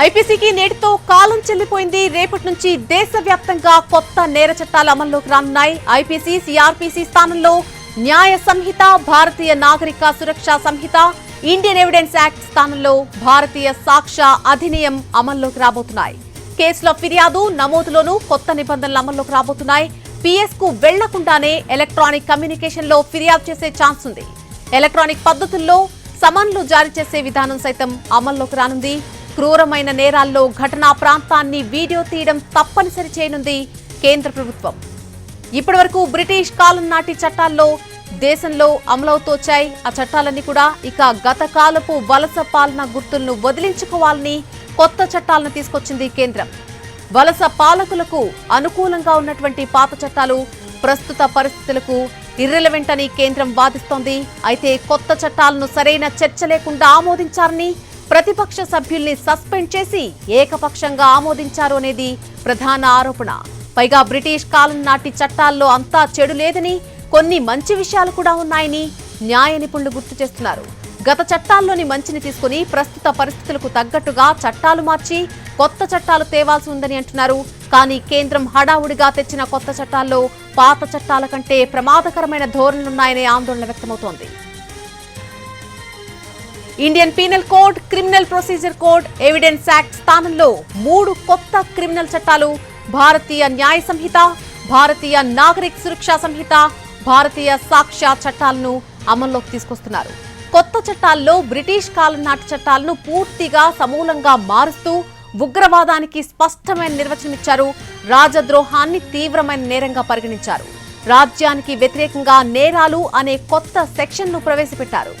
ఐపీసీకి నేటితో కాలం చెల్లిపోయింది. రేపటి నుంచి దేశవ్యాప్తంగా కొత్త నేర చట్టాలు అమల్లోకి రానున్నాయి. ఐపీసీ సిఆర్పీసీ స్థానంలో Nyaya Sanhita Bharatiya Nagarik Suraksha Sanhita Indian evidence act స్థానంలో భారతీయ సాక్ష్య అధినియం అమల్లోకి రాబోతున్నాయి. కేసుల ఫిర్యాదు నమోదులోనూ కొత్త నిబంధనలు అమల్లోకి రాబోతున్నాయి. పిఎస్కు వెళ్ళకుండానే ఎలక్ట్రానిక్ కమ్యూనికేషన్లో ఫిర్యాదు చేసే ఛాన్స్ ఉంది. ఎలక్ట్రానిక్ పద్ధతుల్లో సమన్లు జారీ చేసే విధానం సైతం అమల్లోకి రానుంది. క్రూరమైన నేరాల్లో ఘటనా ప్రాంతాన్ని వీడియో తీయడం తప్పనిసరి చేయనుంది కేంద్ర ప్రభుత్వం. ఇప్పటివరకు బ్రిటిష్ కాలం నాటి చట్టాల్లో దేశంలో అమలవుతోచాయి ఆ చట్టాలన్నీ కూడా ఇక గత కాలపు వలస పాలన గుర్తులను వదిలించుకోవాలని కొత్త చట్టాలను తీసుకొచ్చింది కేంద్రం. వలస పాలకులకు అనుకూలంగా ఉన్నటువంటి పాత చట్టాలు ప్రస్తుత పరిస్థితులకు ఇర్రెలవెంట్ అని కేంద్రం వాదిస్తోంది. అయితే కొత్త చట్టాలను సరైన చర్చ లేకుండా ఆమోదించారని ప్రతిపక్ష సభ్యుల్ని సస్పెండ్ చేసి ఏకపక్షంగా ఆమోదించారు అనేది ప్రధాన ఆరోపణ. పైగా బ్రిటిష్ కాలం నాటి చట్టాల్లో అంతా చెడు లేదని కొన్ని మంచి విషయాలు కూడా ఉన్నాయని న్యాయ నిపుణులు గుర్తు చేస్తున్నారు. గత చట్టాల్లోని మంచిని తీసుకుని ప్రస్తుత పరిస్థితులకు తగ్గట్టుగా చట్టాలు మార్చి కొత్త చట్టాలు తేవాల్సి ఉందని అంటున్నారు. కానీ కేంద్రం హడావుడిగా తెచ్చిన కొత్త చట్టాల్లో పాత చట్టాల కంటే ప్రమాదకరమైన ధోరణులున్నాయనే ఆందోళన వ్యక్తమవుతోంది. Indian penal code criminal procedure code evidence act స్థానంలో మూడు కొత్త క్రిమినల్ చట్టాలు భారతీయ న్యాయ సంహిత భారతీయ నాగరిక సురక్షా సంహిత భారతీయ సాక్ష్య చట్టాలను అమల్లోకి తీసుకొస్తున్నారు. కొత్త చట్టాల్లో బ్రిటిష్ కాలం నాటి చట్టాలను పూర్తిగా సమూలంగా మారుస్తూ ఉగ్రవాదానికి స్పష్టమైన నిర్వచనమిచ్చారు రాజద్రోహాన్ని తీవ్రమైన నేరంగా పరిగణించారు. రాజ్యానికి వ్యతిరేకంగా నేరాలు అనే కొత్త సెక్షన్ను ప్రవేశపెట్టారు.